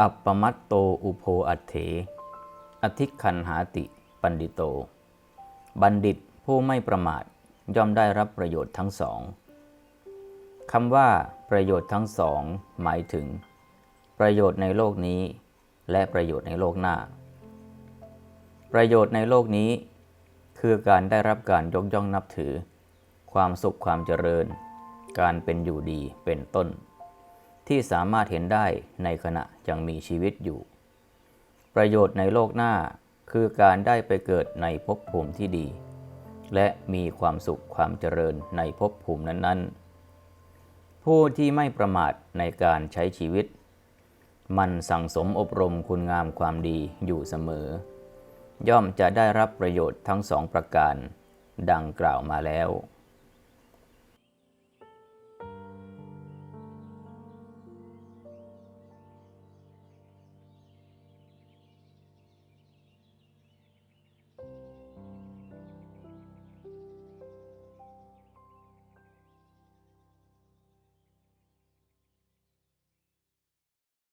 อัปปมัตโตอุโพอัตเถ อธิคันหาติ ปันดิโต บัณฑิตผู้ไม่ประมาทย่อมได้รับประโยชน์ทั้งสองคำว่าประโยชน์ทั้งสอง หมายถึง ประโยชน์ในโลกนี้ และประโยชน์ในโลกหน้า ประโยชน์ในโลกนี้ คือการได้รับการยกย่องนับถือ ความสุขความเจริญ การเป็นอยู่ดีเป็นต้น ที่สามารถเห็นได้ในขณะยังมีชีวิตอยู่ ประโยชน์ในโลกหน้าคือการได้ไปเกิดในภพภูมิที่ดี และมีความสุขความเจริญในภพภูมินั้น ๆ ผู้ที่ไม่ประมาทในการใช้ชีวิต มันสั่งสมอบรมคุณงามความดีอยู่เสมอ ย่อมจะได้รับประโยชน์ทั้งสองประการ ดังกล่าวมาแล้ว